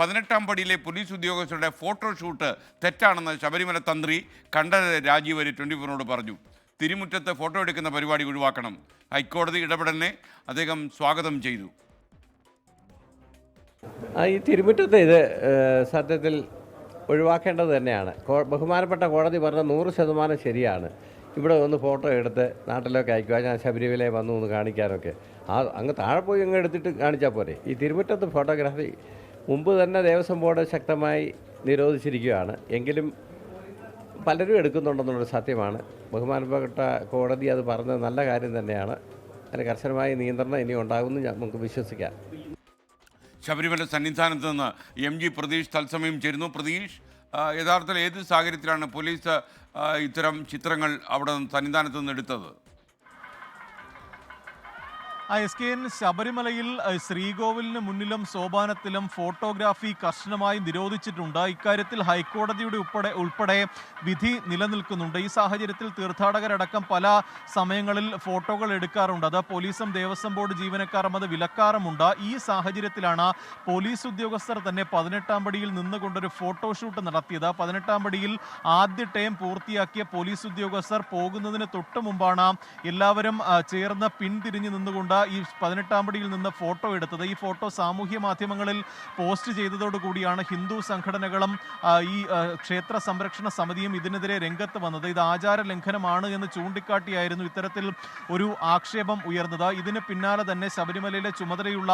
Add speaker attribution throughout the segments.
Speaker 1: പതിനെട്ടാം പടിയിലെ പോലീസ് ഉദ്യോഗസ്ഥരുടെ ഫോട്ടോഷൂട്ട് തെറ്റാണെന്ന് ശബരിമല തന്ത്രി കണ്ഠര രാജീവര് ട്വന്റി ഫോറിനോട് പറഞ്ഞു. തിരുമുറ്റത്ത് ഫോട്ടോ എടുക്കുന്ന പരിപാടി ഒഴിവാക്കണം. ഹൈക്കോടതി ഇടപെടലിനെ അദ്ദേഹം സ്വാഗതം ചെയ്തു.
Speaker 2: ഈ തിരുമുറ്റത്ത് ഇത് സത്യത്തിൽ ഒഴിവാക്കേണ്ടത് തന്നെയാണ്. ബഹുമാനപ്പെട്ട കോടതി പറഞ്ഞ നൂറ് ശതമാനം ശരിയാണ്. ഇവിടെ ഒന്ന് ഫോട്ടോ എടുത്ത് നാട്ടിലൊക്കെ അയക്കുക. ഞാൻ ശബരിമലയിൽ വന്നു ഒന്ന് കാണിക്കാനൊക്കെ. ആ അങ്ങ് താഴെ പോയി അങ്ങ് എടുത്തിട്ട് കാണിച്ചാൽ പോരെ. ഈ തിരുമുറ്റത്ത് ഫോട്ടോഗ്രാഫി മുമ്പ് തന്നെ ദേവസ്വം ബോർഡ് ശക്തമായി നിരോധിച്ചിരിക്കുകയാണ്. എങ്കിലും പലരും എടുക്കുന്നുണ്ടെന്നുള്ളൊരു സത്യമാണ്. ബഹുമാനപ്പെട്ട കോടതി അത് പറഞ്ഞത് നല്ല കാര്യം തന്നെയാണ്. അതിന് കർശനമായ നിയന്ത്രണം ഇനി ഉണ്ടാകുമെന്ന് നമുക്ക് വിശ്വസിക്കാം.
Speaker 1: ശബരിമല സന്നിധാനത്ത് നിന്ന് എം ജി പ്രതീഷ് തത്സമയം ചേരുന്നു. പ്രതീഷ് യഥാർത്ഥത്തിൽ ഏത് സാഹചര്യത്തിലാണ് പോലീസ് ഇത്തരം ചിത്രങ്ങൾ അവിടെ സന്നിധാനത്ത് നിന്ന് എടുത്തത്?
Speaker 3: എസ് കെ എൻ ശബരിമലയിൽ ശ്രീകോവിലിന് മുന്നിലും സോപാനത്തിലും ഫോട്ടോഗ്രാഫി കർശനമായി നിരോധിച്ചിട്ടുണ്ട്. ഇക്കാര്യത്തിൽ ഹൈക്കോടതിയുടെ ഉൾപ്പെടെ ഉൾപ്പെടെ വിധി നിലനിൽക്കുന്നുണ്ട്. ഈ സാഹചര്യത്തിൽ തീർത്ഥാടകരടക്കം പല സമയങ്ങളിൽ ഫോട്ടോകൾ എടുക്കാറുണ്ട്. അത് പോലീസും ദേവസ്വം ബോർഡ് ജീവനക്കാരും അത് വിലക്കാറുമുണ്ട്. ഈ സാഹചര്യത്തിലാണ് പോലീസ് ഉദ്യോഗസ്ഥർ തന്നെ പതിനെട്ടാം പടിയിൽ നിന്നുകൊണ്ടൊരു ഫോട്ടോഷൂട്ട് നടത്തിയത്. പതിനെട്ടാം പടിയിൽ ആദ്യ ടൈം പൂർത്തിയാക്കിയ പോലീസ് ഉദ്യോഗസ്ഥർ പോകുന്നതിന് തൊട്ട് മുമ്പാണ് എല്ലാവരും ചേർന്ന് പിന്തിരിഞ്ഞ് നിന്നുകൊണ്ട് ഈ പതിനെട്ടാം പടിയിൽ നിന്ന് ഫോട്ടോ എടുത്തത്. ഈ ഫോട്ടോ സാമൂഹ്യ മാധ്യമങ്ങളിൽ പോസ്റ്റ് ചെയ്തതോടുകൂടിയാണ് ഹിന്ദു സംഘടനകളും ഈ ക്ഷേത്ര സംരക്ഷണ സമിതിയും ഇതിനെതിരെ രംഗത്ത് വന്നത്. ഇത് ആചാര ലംഘനമാണ് എന്ന് ചൂണ്ടിക്കാട്ടിയായിരുന്നു ഇത്തരത്തിൽ ഒരു ആക്ഷേപം ഉയർന്നത്. ഇതിന് പിന്നാലെ തന്നെ ശബരിമലയിലെ ചുമതലയുള്ള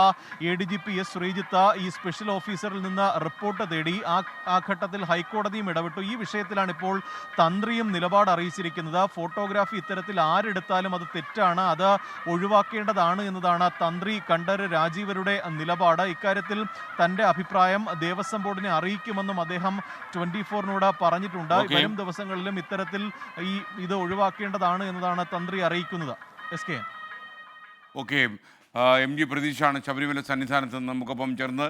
Speaker 3: A D G P S Sreejith ഈ സ്പെഷ്യൽ ഓഫീസറിൽ നിന്ന് റിപ്പോർട്ട് തേടി. ആ ആ ഘട്ടത്തിൽ ഹൈക്കോടതിയും ഇടപെട്ടു. ഈ വിഷയത്തിലാണ് ഇപ്പോൾ തന്ത്രിയും നിലപാട് അറിയിച്ചിരിക്കുന്നത്. ഫോട്ടോഗ്രാഫി ഇത്തരത്തിൽ ആരെടുത്താലും അത് തെറ്റാണ്. അത് ഒഴിവാക്കേണ്ടതാണ്. എന്നതാണ് തന്ത്രി കണ്ഠര് രാജീവരുടെ നിലപാട്. ഇക്കാര്യത്തിൽ തന്റെ അഭിപ്രായം ദേവസ്വം ബോർഡിനെ അറിയിക്കുമെന്നും അദ്ദേഹം ട്വന്റി ഫോറിനോട് പറഞ്ഞിട്ടുണ്ട്. വരും ദിവസങ്ങളിലും ഇത്തരത്തിൽ ഈ ഇത് ഒഴിവാക്കേണ്ടതാണ് എന്നതാണ് തന്ത്രി അറിയിക്കുന്നത്. S K
Speaker 1: okay M G പ്രതീഷാണ് Sabarimala സന്നിധാനത്ത് നമുക്കൊപ്പം ചേർന്ന്